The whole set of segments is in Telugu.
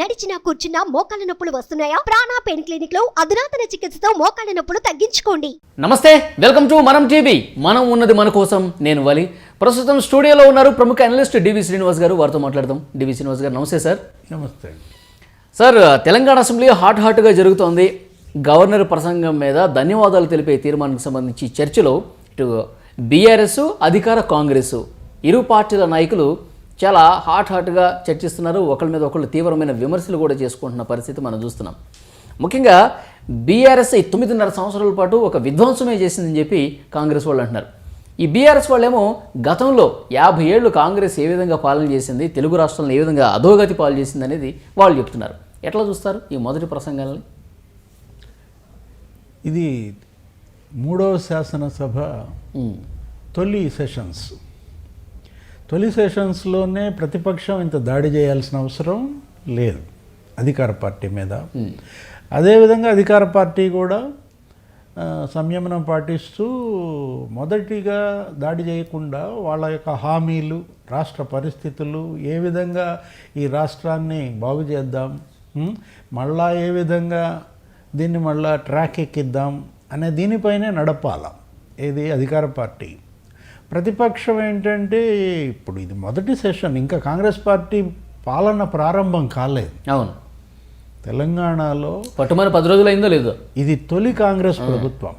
నడిచినా కూర్చున్నా మోకాళ్ళ నొప్పులు వస్తున్నాయా? ప్రాణా పెయిన్ క్లినిక్లో అధునాతన చికిత్సతో మోకాళ్ళ నొప్పులు తగ్గించుకోండి. నమస్తే వెల్కమ్ టు మనం టీవీ. మనం ఉన్నది మన కోసం నేను వలి. ప్రస్తుతం స్టూడియోలో ఉన్నారు ప్రముఖ అనలిస్ట్ డివి శ్రీనివాస్ గారు. వారితో మాట్లాడదాం. డివి శ్రీనివాస్ గారు నమస్తే సార్. నమస్తే. సార్ తెలంగాణ అసెంబ్లీ హాట్ హాట్గా జరుగుతోంది. గవర్నర్ ప్రసంగం మీద ధన్యవాదాలు తెలిపే తీర్మానానికి సంబంధించి చర్చలో ఇటు బీఆర్ఎస్ అధికార కాంగ్రెస్ ఇరు పార్టీల నాయకులు చాలా హాట్ హాట్గా చర్చిస్తున్నారు. ఒకళ్ళ మీద ఒకళ్ళు తీవ్రమైన విమర్శలు కూడా చేసుకుంటున్న పరిస్థితి మనం చూస్తున్నాం. ముఖ్యంగా బీఆర్ఎస్ ఈ తొమ్మిదిన్నర సంవత్సరాల పాటు ఒక విధ్వంసమే చేసిందని చెప్పి కాంగ్రెస్ వాళ్ళు అంటున్నారు. ఈ బీఆర్ఎస్ వాళ్ళేమో గతంలో యాభై ఏళ్ళు కాంగ్రెస్ ఏ విధంగా పాలన చేసింది తెలుగు రాష్ట్రాలను ఏ విధంగా అధోగతి పాలు చేసింది అనేది వాళ్ళు చెప్తున్నారు. ఎట్లా చూస్తారు ఈ మొదటి ప్రసంగాలని? ఇది మూడవ శాసనసభ తొలి సెషన్స్. తొలి సెషన్స్లోనే ప్రతిపక్షం ఇంత దాడి చేయాల్సిన అవసరం లేదు అధికార పార్టీ మీద అదేవిధంగా అధికార పార్టీ కూడా సంయమనం పాటిస్తూ మొదటిగా దాడి చేయకుండా వాళ్ళ యొక్క హామీలు రాష్ట్ర పరిస్థితులు ఏ విధంగా ఈ రాష్ట్రాన్ని బాగు చేద్దాం? మళ్ళా ఏ విధంగా దీన్ని మళ్ళా ట్రాక్ ఎక్కిద్దాం అనే దీనిపైనే నడపాల ఏది అధికార పార్టీ ప్రతిపక్షం ఏంటంటే ఇప్పుడు ఇది మొదటి సెషన్ ఇంకా కాంగ్రెస్ పార్టీ పాలన ప్రారంభం కాలేదు. అవును. తెలంగాణలో పట్టుమని పది రోజులు అయిందో లేదో? ఇది తొలి కాంగ్రెస్ ప్రభుత్వం.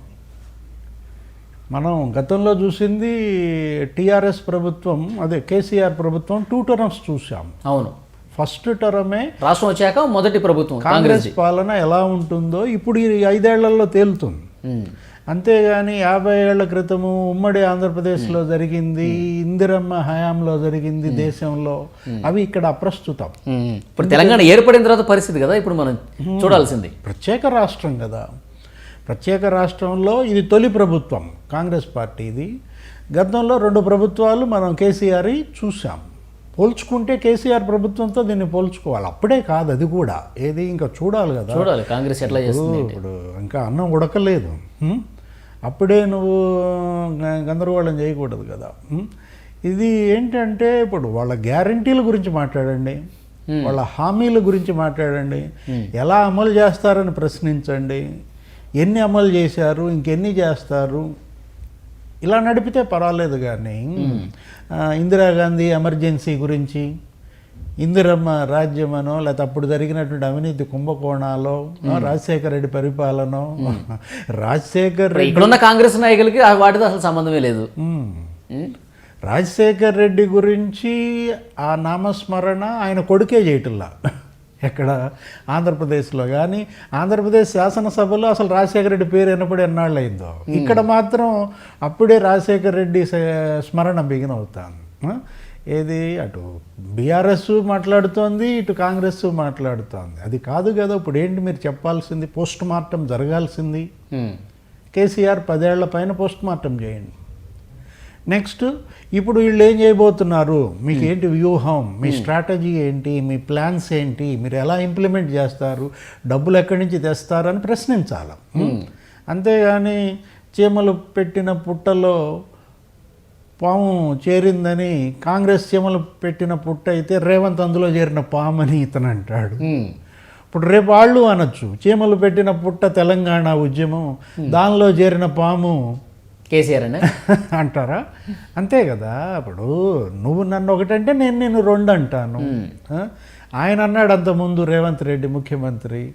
మనం గతంలో చూసింది టీఆర్ఎస్ ప్రభుత్వం అదే కేసీఆర్ ప్రభుత్వం టూ టర్మ్స్ చూసాం అవును. ఫస్ట్ టర్మే రాష్ట్రం వచ్చాక మొదటి ప్రభుత్వం కాంగ్రెస్ కాంగ్రెస్ పాలన ఎలా ఉంటుందో ఇప్పుడు ఈ ఐదేళ్ళలో తేలుతుంది. అంతేగాని యాభై ఏళ్ళ క్రితము ఉమ్మడి ఆంధ్రప్రదేశ్లో జరిగింది ఇందిరమ్మ హయాంలో జరిగింది దేశంలో. అవి ఇక్కడ అప్రస్తుతం. ఇప్పుడు తెలంగాణ ఏర్పడిన తర్వాత పరిస్థితి కదా ఇప్పుడు మనం చూడాల్సింది. ప్రత్యేక రాష్ట్రం కదా. ప్రత్యేక రాష్ట్రంలో ఇది తొలి ప్రభుత్వం కాంగ్రెస్ పార్టీది. గతంలో రెండు ప్రభుత్వాలు మనం కేసీఆర్ చూసాం పోల్చుకుంటే కేసీఆర్ ప్రభుత్వంతో దీన్ని పోల్చుకోవాలి. అప్పుడే కాదు అది కూడా. ఏది ఇంకా చూడాలి కదా. చూడాలి కాంగ్రెస్ ఎట్లా చేస్తుంది ఇప్పుడు ఇంకా అన్నం ఉడకలేదు? అప్పుడే నువ్వు గందరగోళం చేయకూడదు కదా? ఇది ఏంటంటే ఇప్పుడు వాళ్ళ గ్యారంటీల గురించి మాట్లాడండి. వాళ్ళ హామీల గురించి మాట్లాడండి. ఎలా అమలు చేస్తారని ప్రశ్నించండి. ఎన్ని అమలు చేశారు ఇంకెన్ని చేస్తారు? ఇలా నడిపితే పర్వాలేదు కానీ ఇందిరాగాంధీ ఎమర్జెన్సీ గురించి ఇందిరమ్మ రాజ్యమనో లేకపోతే అప్పుడు జరిగినటువంటి అవినీతి కుంభకోణాలో రాజశేఖర రెడ్డి పరిపాలన రాజశేఖర్ రెడ్డి ఇక్కడున్న కాంగ్రెస్ నాయకులకి వాటితో అసలు సంబంధమే లేదు. రాజశేఖర్ రెడ్డి గురించి ఆ నామస్మరణ ఆయన కొడుకే చేయటంలా ఎక్కడ? ఆంధ్రప్రదేశ్లో. కానీ ఆంధ్రప్రదేశ్ శాసనసభలో అసలు రాజశేఖర రెడ్డి పేరు ఎన్నప్పుడు ఎన్నాళ్ళు అయిందో ఇక్కడ మాత్రం అప్పుడే రాజశేఖర రెడ్డి స్మరణ బిగిన్ అవుతాను ఆ? ఏది? అటు బీఆర్ఎస్ మాట్లాడుతోంది ఇటు కాంగ్రెస్ మాట్లాడుతోంది. అది కాదు కదా ఇప్పుడు ఏంటి మీరు చెప్పాల్సింది? పోస్ట్ మార్టం జరగాల్సింది. కేసీఆర్ పదేళ్ళ పైన పోస్ట్ మార్టం చేయండి. నెక్స్ట్ ఇప్పుడు వీళ్ళు ఏం చేయబోతున్నారు? మీకు ఏంటి వ్యూహం? మీ స్ట్రాటజీ ఏంటి? మీ ప్లాన్స్ ఏంటి? మీరు ఎలా ఇంప్లిమెంట్ చేస్తారు? డబ్బులు ఎక్కడి నుంచి తెస్తారని ప్రశ్నించాలి. అంతేగాని చీమలు పెట్టిన పుట్టలో పాము చేరిందని కాంగ్రెస్ చీమలు పెట్టిన పుట్ట అయితే రేవంత్ అందులో చేరిన పాము అని ఇతను అంటాడు. ఇప్పుడు రేపు వాళ్ళు అనొచ్చు. చీమలు పెట్టిన పుట్ట తెలంగాణ ఉద్యమం దానిలో చేరిన పాము కేసీఆర్ అనే? అంటారా? అంతే కదా. ఇప్పుడు నువ్వు నన్ను ఒకటంటే నేను నేను రెండు అంటాను? ఆయన అన్నాడు అంతకుముందు రేవంత్ రెడ్డి ముఖ్యమంత్రి.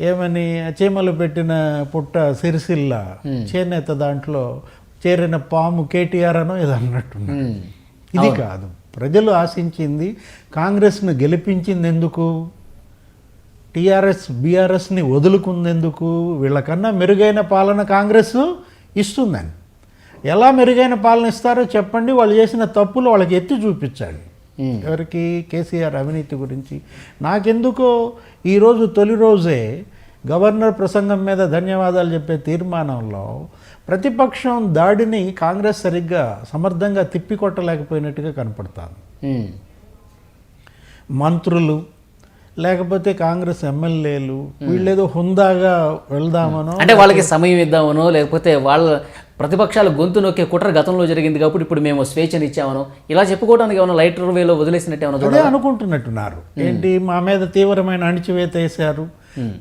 ఏమని? చీమలు పెట్టిన పుట్ట సిరిసిల్ల చేనేత దాంట్లో చేరిన పాము కేటీఆర్ అనో ఇది అన్నట్టున్నాడు ఉమ్, ఇది కాదు. ప్రజలు ఆశించింది కాంగ్రెస్ను గెలిపించింది ఎందుకు టీఆర్ఎస్ బీఆర్ఎస్ని వదులుకుందెందుకు? వీళ్ళకన్నా మెరుగైన పాలన కాంగ్రెస్ ఇస్తుందని. ఎలా మెరుగైన పాలన ఇస్తారో చెప్పండి. వాళ్ళు చేసిన తప్పులు వాళ్ళకి ఎత్తి చూపించండి. ఎవరికి? కేసీఆర్ అవినీతి గురించి. నాకెందుకో ఈరోజు తొలి రోజే గవర్నర్ ప్రసంగం మీద ధన్యవాదాలు చెప్పే తీర్మానంలో ప్రతిపక్షం దాడిని కాంగ్రెస్ సరిగ్గా సమర్థంగా తిప్పికొట్టలేకపోయినట్టుగా కనపడతాను మంత్రులు లేకపోతే కాంగ్రెస్ ఎమ్మెల్యేలు వీళ్ళేదో హుందాగా వెళ్దామనో అంటే వాళ్ళకి సమయం ఇద్దామనో లేకపోతే వాళ్ళ ప్రతిపక్షాలు గొంతు నొక్కే కుట్ర గతంలో జరిగింది కాబట్టి ఇప్పుడు మేము స్వేచ్ఛను ఇచ్చామనో ఇలా చెప్పుకోవడానికి ఏమైనా లైటర్ వేలో వదిలేసినట్టు ఏమైనా అనుకుంటున్నట్టున్నారు. ఏంటి మా మీద తీవ్రమైన అణిచివేత వేశారు?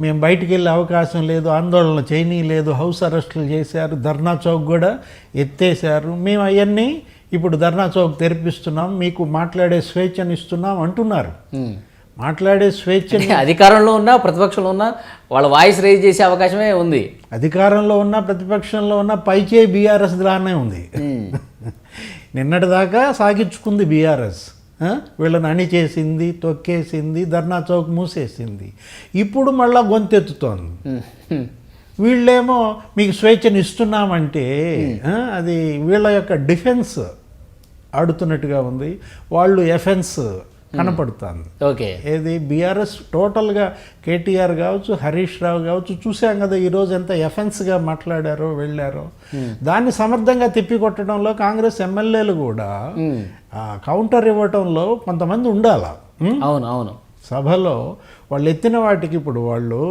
మేము. బయటికి వెళ్ళే అవకాశం లేదు ఆందోళన చేయనీ లేదు హౌస్ అరెస్టులు చేశారు ధర్నా చౌక్ కూడా ఎత్తేసారు మేము అవన్నీ ఇప్పుడు ధర్నా చౌక్ తెరిపిస్తున్నాం మీకు మాట్లాడే స్వేచ్ఛను ఇస్తున్నాం అంటున్నారు. మాట్లాడే స్వేచ్ఛని అంటే అధికారంలో ఉన్నా ప్రతిపక్షంలో ఉన్నా వాళ్ళ వాయిస్ రేజ్ చేసే అవకాశమే ఉంది. అధికారంలో ఉన్న ప్రతిపక్షంలో ఉన్న పైచే బీఆర్ఎస్ లానే ఉంది. నిన్నటిదాకా సాగించుకుంది బీఆర్ఎస్. వీళ్ళని అణి చేసింది తొక్కేసింది ధర్నా చౌక్ మూసేసింది. ఇప్పుడు మళ్ళా గొంతెత్తుతోంది. వీళ్ళేమో మీకు స్వేచ్ఛను ఇస్తున్నామంటే అది వీళ్ళ యొక్క డిఫెన్స్ ఆడుతున్నట్టుగా ఉంది. వాళ్ళు ఎఫెన్స్ కనపడుతుంది. ఓకే. ఏది? బీఆర్ఎస్ టోటల్గా కేటీఆర్ కావచ్చు హరీష్ రావు కావచ్చు చూసాం కదా ఈరోజు ఎంత ఎఫెన్స్గా మాట్లాడారో వెళ్ళారో. దాన్ని సమర్థంగా తిప్పికొట్టడంలో కాంగ్రెస్ ఎమ్మెల్యేలు కూడా కౌంటర్ ఇవ్వటంలో కొంతమంది ఉండాలా? ఉం? అవును అవును. సభలో వాళ్ళు ఎత్తిన వాటికి ఇప్పుడు వాళ్ళు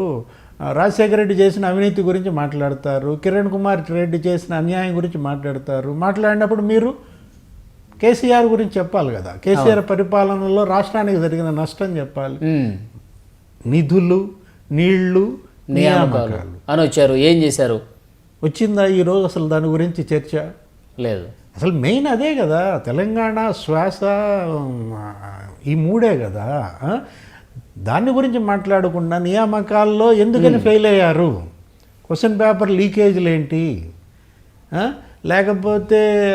రాజశేఖర రెడ్డి చేసిన అవినీతి గురించి మాట్లాడతారు కిరణ్ కుమార్ రెడ్డి చేసిన అన్యాయం గురించి మాట్లాడతారు. మాట్లాడినప్పుడు మీరు? కేసీఆర్ గురించి చెప్పాలి కదా. కేసీఆర్ పరిపాలనలో రాష్ట్రానికి జరిగిన నష్టం చెప్పాలి. నిధులు నీళ్ళు నియామకాలు. అని వచ్చారు. ఏం చేశారు? వచ్చిందా ఈరోజు అసలు దాని గురించి చర్చ? లేదు. అసలు మెయిన్ అదే కదా. తెలంగాణ శ్వాస ఈ మూడే కదా? దాని గురించి మాట్లాడకుండా నియామకాల్లో ఎందుకని ఫెయిల్ అయ్యారు? క్వశ్చన్ పేపర్ లీకేజ్లు ఏంటి? లేకపోతే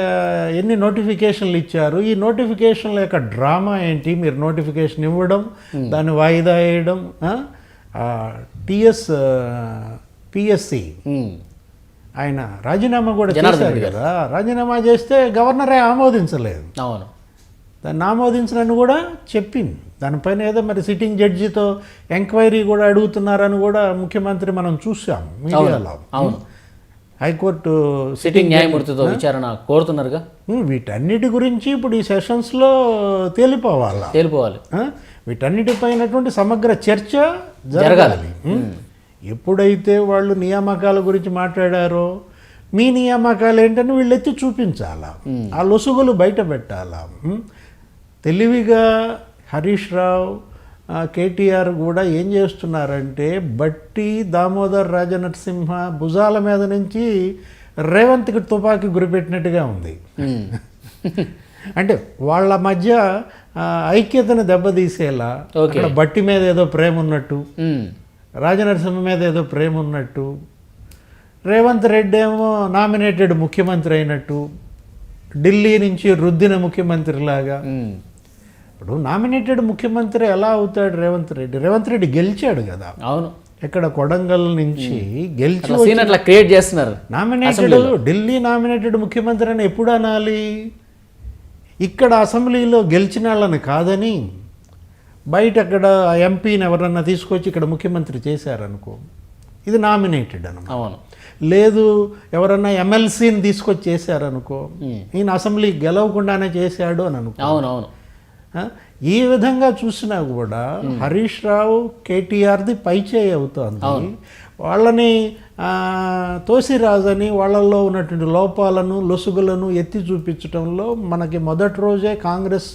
ఎన్ని నోటిఫికేషన్లు ఇచ్చారు? ఈ నోటిఫికేషన్ల యొక్క డ్రామా ఏంటి? మీరు నోటిఫికేషన్ ఇవ్వడం దాన్ని వాయిదా వేయడం టిఎస్ పిఎస్సి. ఉమ్. ఆయన రాజీనామా కూడా చేశారు కదా? రాజీనామా చేస్తే గవర్నరే ఆమోదించలేదు. అవును. దాన్ని ఆమోదించనని కూడా చెప్పింది. దానిపైన ఏదో మరి సిట్టింగ్ జడ్జితో ఎంక్వైరీ కూడా అడుగుతున్నారని కూడా ముఖ్యమంత్రి మనం చూసాం మీడియాలో. అవును. హైకోర్టు సిట్టింగ్ న్యాయమూర్తితో విచారణ కోరుతున్నారుగా? వీటన్నిటి గురించి ఇప్పుడు ఈ సెషన్స్లో తేలిపోవాలా? తేలిపోవాలి? వీటన్నిటిపైనటువంటి సమగ్ర చర్చ జరగాలి. ఎప్పుడైతే వాళ్ళు నియామకాల గురించి మాట్లాడారో మీ నియామకాలు ఏంటని వీళ్ళు ఎత్తి చూపించాలా? ఆ లొసుగులు బయట పెట్టాలా. తెలివిగా హరీష్ రావు కేటీఆర్ కూడా ఏం చేస్తున్నారంటే బట్టి దామోదర్ రాజనరసింహ భుజాల మీద నుంచి రేవంత్కి తుపాకీ గురిపెట్టినట్టుగా ఉంది ఉమ్. అంటే వాళ్ళ మధ్య ఐక్యతను దెబ్బతీసేలా ఓకే. అక్కడ బట్టి మీద ఏదో ప్రేమ ఉన్నట్టు ఉమ్. రాజనరసింహ మీద ఏదో ప్రేమ ఉన్నట్టు రేవంత్ రెడ్డి ఏమో నామినేటెడ్ ముఖ్యమంత్రి అయినట్టు ఢిల్లీ నుంచి రుద్దిన ముఖ్యమంత్రి లాగా ఉమ్. ఇప్పుడు నామినేటెడ్ ముఖ్యమంత్రి ఎలా అవుతాడు రేవంత్ రెడ్డి? రేవంత్ రెడ్డి గెలిచాడు కదా. అవును. ఇక్కడ కొడంగల్ నుంచి గెలిచి అట్లా క్రియేట్ చేస్తున్నారు నామినేటెడ్ ఢిల్లీ నామినేటెడ్ ముఖ్యమంత్రి అని ఎప్పుడు అనాలి? ఇక్కడ అసెంబ్లీలో గెలిచిన వాళ్ళని కాదని బయట అక్కడ ఎంపీని ఎవరన్నా తీసుకొచ్చి ఇక్కడ ముఖ్యమంత్రి చేశారనుకో ఇది నామినేటెడ్ అనమాట అవును. లేదు ఎవరన్నా ఎమ్మెల్సీని తీసుకొచ్చి చేశారనుకో ఈయన అసెంబ్లీ గెలవకుండానే చేశాడు అని అనుకో. అవును అవును. ఆ? ఈ విధంగా చూసినా కూడా హరీష్ రావు కేటీఆర్ది పైచేయి అవుతోంది. వాళ్ళని తోసిరాజని వాళ్ళల్లో ఉన్నటువంటి లోపాలను లొసుగులను ఎత్తి చూపించడంలో మనకి మొదటి రోజే కాంగ్రెస్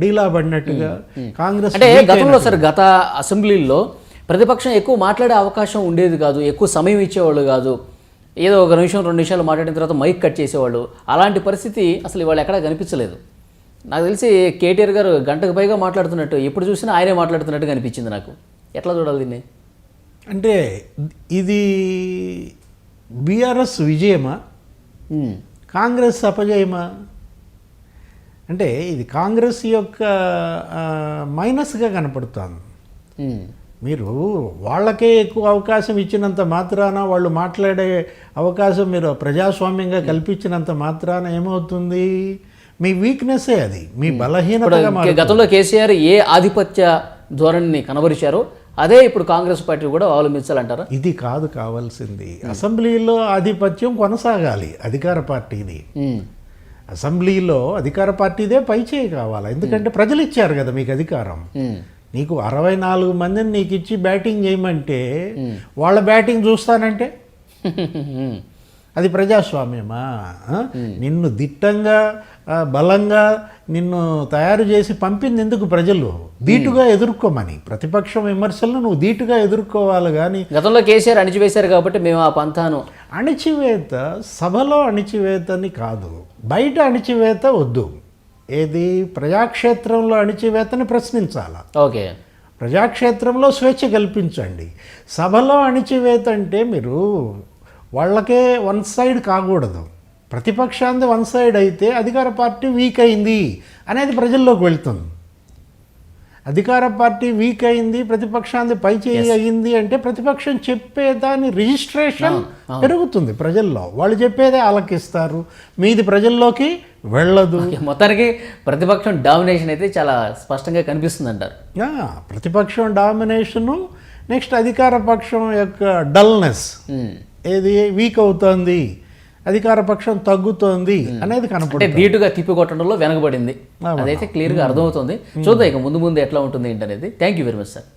డీలా పడినట్టుగా కాంగ్రెస్ అంటే గతంలో సార్ గత అసెంబ్లీలో ప్రతిపక్షం ఎక్కువ మాట్లాడే అవకాశం ఉండేది కాదు ఎక్కువ సమయం ఇచ్చేవాళ్ళు కాదు. ఏదో ఒక నిమిషం రెండు నిమిషాలు మాట్లాడిన తర్వాత మైక్ కట్ చేసేవాళ్ళు. అలాంటి పరిస్థితి అసలు ఇవాళ ఎక్కడా కనిపించలేదు. నాకు తెలిసి కేటీఆర్ గారు గంటకు పైగా మాట్లాడుతున్నట్టు ఎప్పుడు చూసినా ఆయనే మాట్లాడుతున్నట్టు కనిపించింది నాకు. ఎట్లా చూడాలి దీన్ని? అంటే ఇది బీఆర్ఎస్ విజయమా. కాంగ్రెస్ అపజయమా? అంటే ఇది కాంగ్రెస్ యొక్క మైనస్గా కనపడుతోంది. మీరు వాళ్ళకే ఎక్కువ అవకాశం ఇచ్చినంత మాత్రాన వాళ్ళు మాట్లాడే అవకాశం మీరు ప్రజాస్వామ్యంగా కల్పించినంత మాత్రాన ఏమవుతుంది? మీ వీక్నెస్సే అది. మీ బలహీనతగా మారు గతంలో కేసీఆర్ ఏ ఆధిపత్య ధోరణిని కనబరిచారో అదే ఇప్పుడు కాంగ్రెస్ పార్టీ కూడా అవలంబించాలంటారా? ఇది కాదు కావాల్సింది. అసెంబ్లీలో ఆధిపత్యం కొనసాగాలి అధికార పార్టీది ఉమ్. అసెంబ్లీలో అధికార పార్టీదే పైచేయి కావాలి. ఎందుకంటే ప్రజలు ఇచ్చారు కదా మీకు అధికారం. నీకు అరవై నాలుగు మందిని నీకు ఇచ్చి బ్యాటింగ్ చేయమంటే వాళ్ళ బ్యాటింగ్ చూస్తానంటే? అది ప్రజాస్వామ్యమా? నిన్ను దిట్టంగా బలంగా నిన్ను తయారు చేసి పంపింది ఎందుకు ప్రజలు? ధీటుగా ఎదుర్కోమని. ప్రతిపక్షం విమర్శలను నువ్వు ధీటుగా ఎదుర్కోవాలి కానీ గతంలో కేసీఆర్ అణిచివేశారు కాబట్టి మేము ఆ పంతాను అణిచివేత సభలో అణిచివేతని కాదు. బయట అణిచివేత వద్దు. ఏది? ప్రజాక్షేత్రంలో అణిచివేతని ప్రశ్నించాలా. ఓకే. ప్రజాక్షేత్రంలో స్వేచ్ఛ కల్పించండి. సభలో అణిచివేత అంటే మీరు వాళ్ళకే వన్ సైడ్ కాకూడదు. ప్రతిపక్షాంది వన్ సైడ్ అయితే అధికార పార్టీ వీక్ అయింది అనేది ప్రజల్లోకి వెళ్తుంది. అధికార పార్టీ వీక్ అయింది ప్రతిపక్షాంది పై చేయి అయింది అంటే ప్రతిపక్షం చెప్పేదాని రిజిస్ట్రేషన్ పెరుగుతుంది ప్రజల్లో. వాళ్ళు చెప్పేదే ఆలకిస్తారు. మీది ప్రజల్లోకి వెళ్ళదు. మొత్తానికి ప్రతిపక్షం డామినేషన్ అయితే చాలా స్పష్టంగా కనిపిస్తుంది అంటారు ప్రతిపక్షం డామినేషను నెక్స్ట్ అధికార పక్షం యొక్క డల్నెస్. ఏది? వీక్ అవుతోంది. అధికార పక్షం తగ్గుతోంది అనేది కనపడుతుంది. ధీటుగా తిప్పికొట్టడంలో వెనకబడింది. అదైతే క్లియర్గా అర్థమవుతుంది. చూద్దాం ఇక ముందు ముందు ఎట్లా ఉంటుంది ఏంటనేది thank you very much sir